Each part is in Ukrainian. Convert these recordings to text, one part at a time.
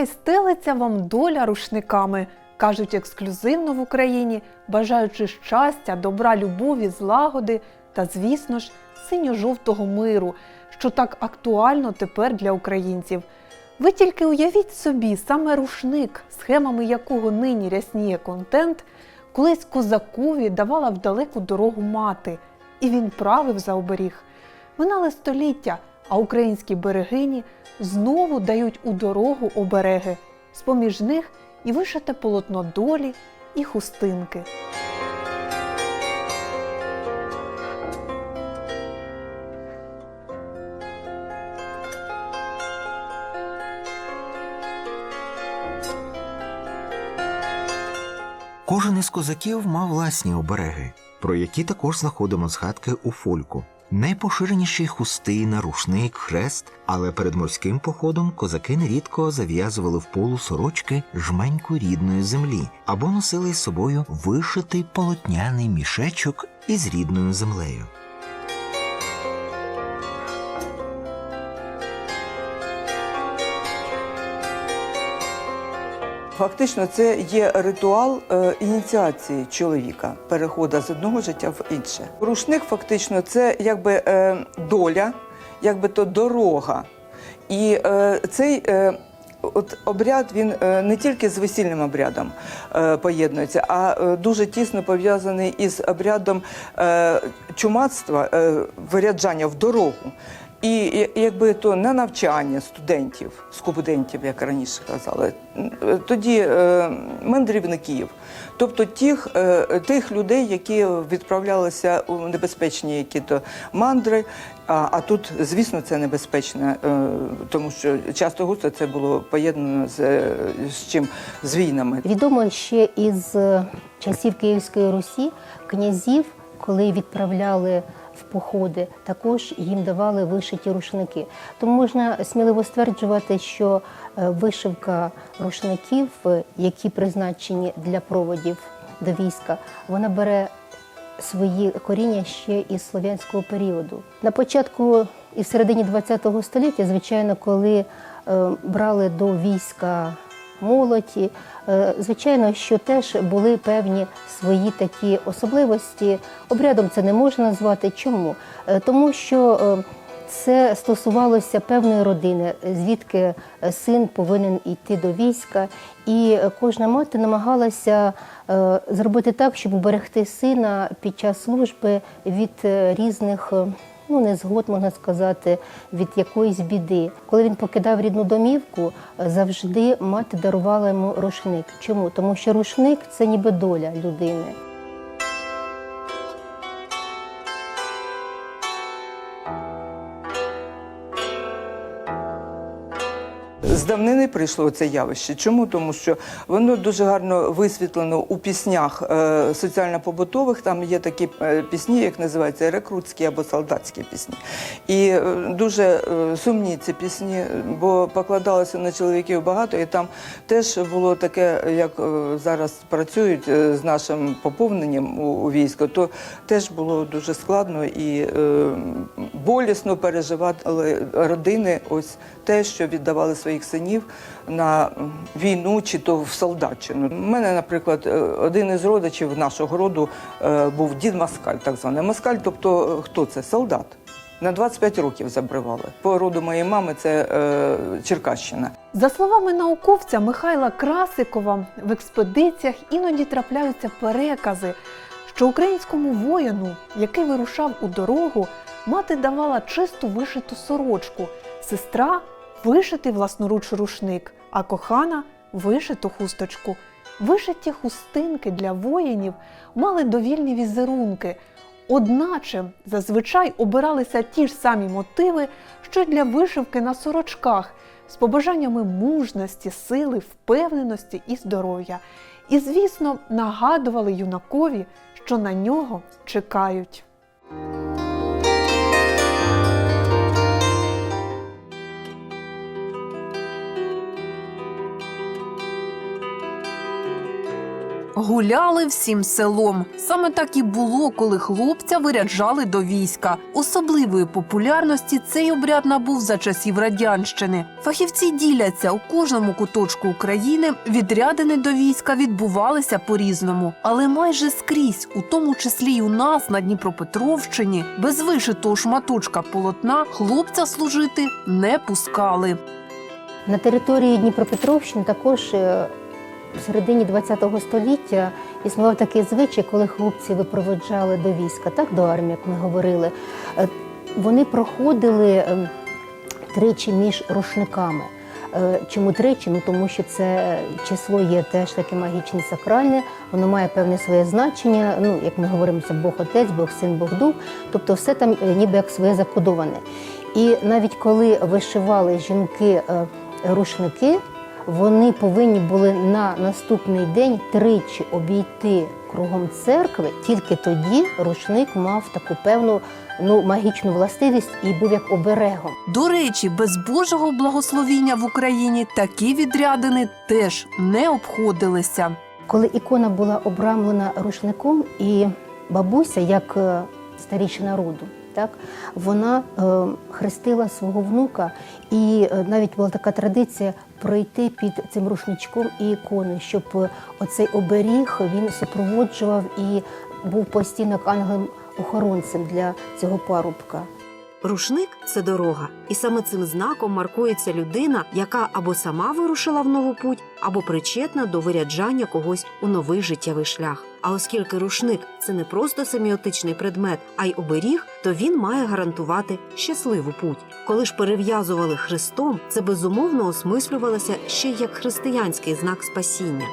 Хай стелиться вам доля рушниками, кажуть ексклюзивно в Україні, бажаючи щастя, добра, любові, злагоди та, звісно ж, синьо-жовтого миру, що так актуально тепер для українців. Ви тільки уявіть собі, саме рушник, схемами якого нині рясніє контент, колись козакові давала в далеку дорогу мати, і він правив за оберіг. Минали століття, а українські берегині знову дають у дорогу обереги. З-поміж них і вишите полотно долі, і хустинки. Кожен із козаків мав власні обереги, про які також знаходимо згадки у фольку. Найпоширеніші хустина, рушник, хрест, але перед морським походом козаки нерідко зав'язували в полу сорочки жменьку рідної землі або носили з собою вишитий полотняний мішечок із рідною землею. Фактично, це є ритуал е, ініціації чоловіка, переходу з одного життя в інше. Рушник фактично це якби е, доля, якби то дорога. І е, цей от обряд він не тільки з весільним обрядом поєднується, а дуже тісно пов'язаний із обрядом чумацтва, виряджання в дорогу. І якби то на навчання студентів, скубудентів, як раніше казали, е, тоді е, мандрівників, тобто тих, е, тих людей, які відправлялися у небезпечні які-то мандри. А, а тут, звісно, це небезпечно, тому що часто густо це було поєднано з, з чим з війнами. Відомо ще із часів Київської Русі князів, коли відправляли в походи, також їм давали вишиті рушники. Тому можна сміливо стверджувати, що е, вишивка рушників, е, які призначені для проводів до війська, вона бере свої коріння ще із слов'янського періоду. На початку і в середині ХХ століття, звичайно, коли е, брали до війська молоді, е, звичайно, що теж були певні свої такі особливості. Обрядом це не можна назвати. Чому? Е, Тому що е, це стосувалося певної родини, звідки син повинен йти до війська, і кожна мати намагалася зробити так, щоб уберегти сина під час служби від різних. Ну, незгод, можна сказати, від якоїсь біди. Коли він покидав рідну домівку, завжди мати дарувала йому рушник. Чому? Тому що рушник це ніби доля людини. З давнини прийшло це явище. Чому? Тому що воно дуже гарно висвітлено у піснях е, соціально-побутових. Там є такі е, пісні, як називаються рекрутські або солдатські пісні. І е, дуже сумні ці пісні, бо покладалося на чоловіків багато, і там теж було таке, як зараз працюють з нашим поповненням у, у військо, то теж було дуже складно і болісно переживали родини ось те, що віддавали своїх синів на війну чи то в солдатчину. У мене, наприклад, е, один із родичів нашого роду е, був дід Маскаль, так званий. Маскаль, тобто е, хто це? Солдат. На 25 років забривали. По роду моєї мами це е, Черкащина. За словами науковця Михайла Красикова, в експедиціях іноді трапляються перекази, що українському воїну, який вирушав у дорогу, мати давала чисту вишиту сорочку, сестра вишитий власноруч рушник, а кохана вишиту хусточку. Вишиті хустинки для воїнів мали довільні візерунки. Одначе зазвичай обиралися ті ж самі мотиви, що й для вишивки на сорочках, з побажаннями мужності, сили, впевненості і здоров'я. І, звісно, нагадували юнакові, що на нього чекають. Гуляли всім селом. Саме так і було, коли хлопця виряджали до війська. Особливої популярності цей обряд набув за часів радянщини. Фахівці діляться у кожному куточку України. Відрядини до війська відбувалися по-різному, але майже скрізь, у тому числі й у нас на Дніпропетровщині, без вишитого шматочка полотна хлопця служити не пускали. На території Дніпропетровщини також е, в середині ХХ століття існував такий звичай, коли хлопці випроводжали до війська, так до армії, як ми говорили. Е, Вони проходили е, тричі між рушниками. Е, Чому тричі? Ну тому що це число є теж таке магічне сакральне, воно має певне своє значення. Ну, як ми говоримо, це Бог Отець, Бог Син, Бог Дух. Тобто все там е, ніби як своє закодоване. І навіть коли вишивали жінки рушники, вони повинні були на наступний день тричі обійти кругом церкви. Тільки тоді рушник мав таку певну ну, магічну властивість і був як оберегом. До речі, без Божого благословіння в Україні такі відрядини теж не обходилися. Коли ікона була обрамлена рушником, і бабуся, як е, старішина роду, так вона е, хрестила свого внука, і е, навіть була така традиція пройти під цим рушничком і іконою, щоб е, оцей оберіг він супроводжував і був постійно ангелом-охоронцем для цього парубка. Рушник це дорога, і саме цим знаком маркується людина, яка або сама вирушила в нову путь, або причетна до виряджання когось у новий життєвий шлях. А оскільки рушник це не просто семіотичний предмет, а й оберіг, то він має гарантувати щасливу путь. Коли ж перев'язували хрестом, це безумовно осмислювалося ще як християнський знак спасіння.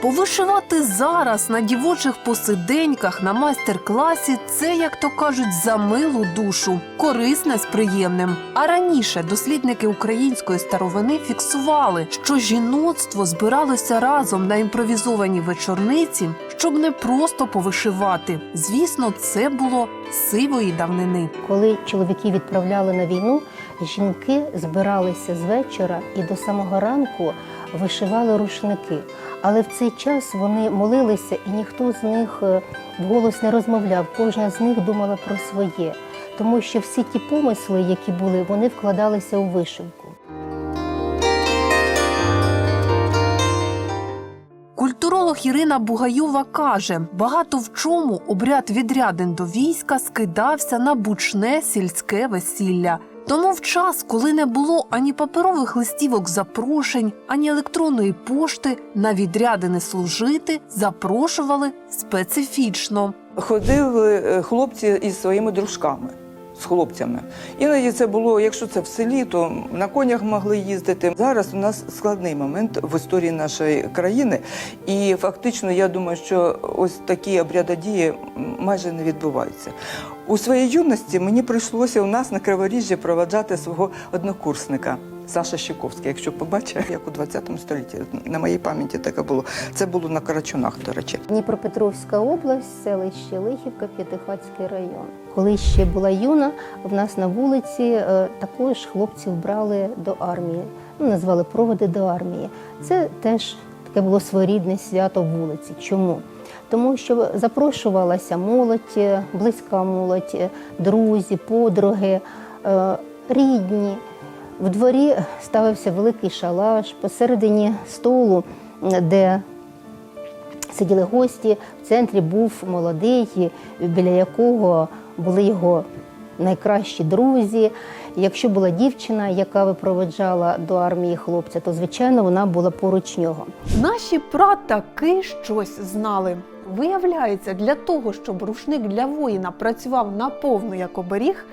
Повишивати зараз на дівочих посиденьках на майстер-класі це, як то кажуть, за милу душу, корисне з приємним. А раніше дослідники української старовини фіксували, що жіноцтво збиралося разом на імпровізованій вечорниці, щоб не просто повишивати. Звісно, це було сивої давнини. Коли чоловіки відправляли на війну, жінки збиралися з вечора і до самого ранку вишивали рушники. Але в цей час вони молилися, і ніхто з них е, вголос не розмовляв. Кожна з них думала про своє, тому що всі ті помисли, які були, вони вкладалися у вишивку. Культуролог Ірина Бугайова каже: багато в чому обряд відрядин до війська скидався на бучне сільське весілля. Тому в час, коли не було ані паперових листівок запрошень, ані електронної пошти, на відрядини служити запрошували специфічно. Ходили е, хлопці із своїми дружками. Хлопцями. Іноді це було, якщо це в селі, то на конях могли їздити. Зараз у нас складний момент в історії нашої країни, і фактично я думаю, що ось такі обрядодії майже не відбуваються. У своїй юності мені прийшлося у нас на Криворіжжі проведжати свого однокурсника. Саша Щековський, якщо побачив, як у 20 столітті, на моїй пам'яті таке було. Це було на Карачунах, до речі. Дніпропетровська область, селище Лихівка, П'ятихатський район. Коли ще була юна, в нас на вулиці е, також хлопців брали до армії. Ну, назвали проводи до армії. Це теж таке було своєрідне свято вулиці. Чому? Тому що запрошувалася молодь, е, близька молодь, е, друзі, подруги, рідні. В дворі ставився великий шалаш посередині столу, де сиділи гості. В центрі був молодий, біля якого були його найкращі друзі. Якщо була дівчина, яка випроводжала до армії хлопця, то звичайно вона була поруч нього. Наші пратаки щось знали. Виявляється, для того, щоб рушник для воїна працював наповну як оберіг,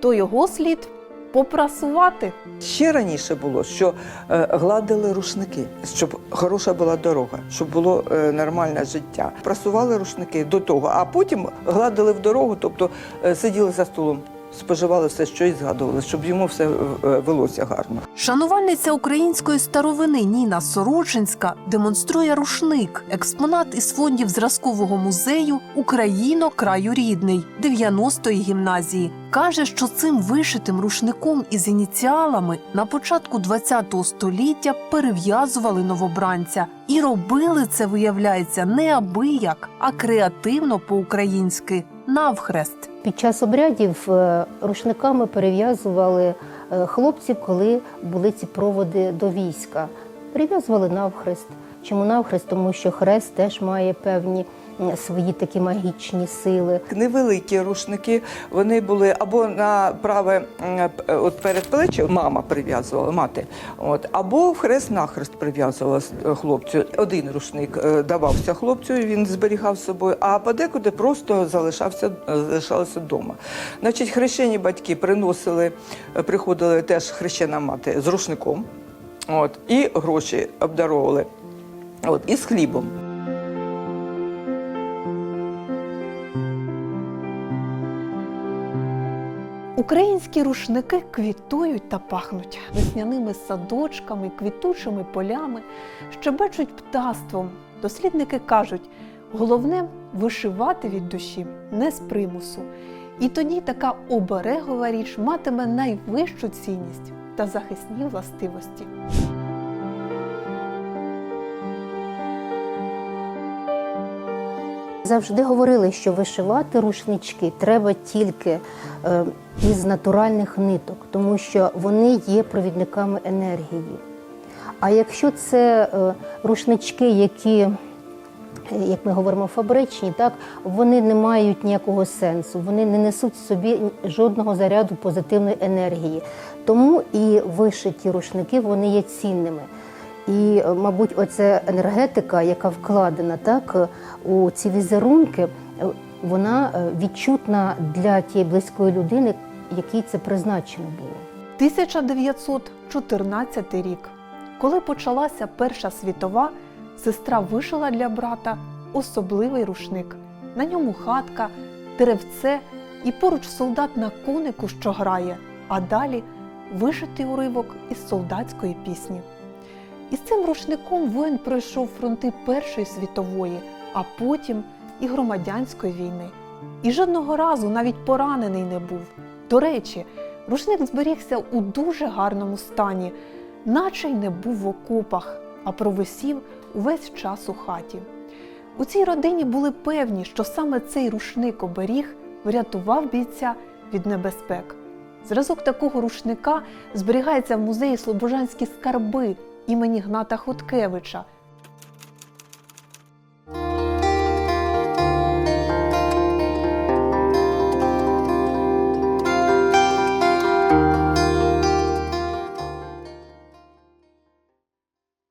то його слід попрасувати. Ще раніше було, що е, гладили рушники, щоб хороша була дорога, щоб було е, нормальне життя. Прасували рушники до того, а потім гладили в дорогу, тобто е, сиділи за столом споживали все, що і згадували, щоб йому все е, велося гарно. Шанувальниця української старовини Ніна Сорочинська демонструє рушник, експонат із фондів зразкового музею Україно краю рідний 90-ї гімназії. Каже, що цим вишитим рушником із ініціалами на початку ХХ століття перев'язували новобранця, і робили це, виявляється, не абияк, а креативно по-українськи навхрест. Під час обрядів е, рушниками перев'язували е, хлопців, коли були ці проводи до війська. Перев'язували навхрест. Чому навхрест? Тому що хрест теж має певні свої такі магічні сили. Невеликі рушники, вони були або на праве от перед плечем мама прив'язувала, мати, от, або в хрест нахрест прив'язувала хлопцю. Один рушник е, давався хлопцю, він зберігав собою, а подекуди просто залишався, залишалося вдома. Значить, хрещені батьки приносили, е, приходили теж хрещена мати з рушником, от, і гроші обдаровували, от, і з хлібом. Українські рушники квітують та пахнуть весняними садочками, квітучими полями, щебечуть птаством. Дослідники кажуть, головне вишивати від душі, не з примусу. І тоді така оберегова річ матиме найвищу цінність та захисні властивості. Завжди говорили, що вишивати рушнички треба тільки е, із натуральних ниток, тому що вони є провідниками енергії. А якщо це е, рушнички, які, е, як ми говоримо, фабричні, так вони не мають ніякого сенсу, вони не несуть в собі жодного заряду позитивної енергії. Тому і вишиті рушники вони є цінними. І, е, мабуть, оця енергетика, яка вкладена так е, у ці візерунки, е, вона відчутна для тієї близької людини, якій це призначено було. 1914 рік. Коли почалася Перша світова, сестра вишила для брата особливий рушник. На ньому хатка, деревце і поруч солдат на конику, що грає, а далі вишитий уривок із солдатської пісні. Із цим рушником воїн пройшов фронти Першої світової, а потім і громадянської війни. І жодного разу навіть поранений не був. До речі, рушник зберігся у дуже гарному стані, наче й не був в окопах, а провисів увесь час у хаті. У цій родині були певні, що саме цей рушник оберіг врятував бійця від небезпек. Зразок такого рушника зберігається в музеї Слобожанські скарби імені Гната Хоткевича,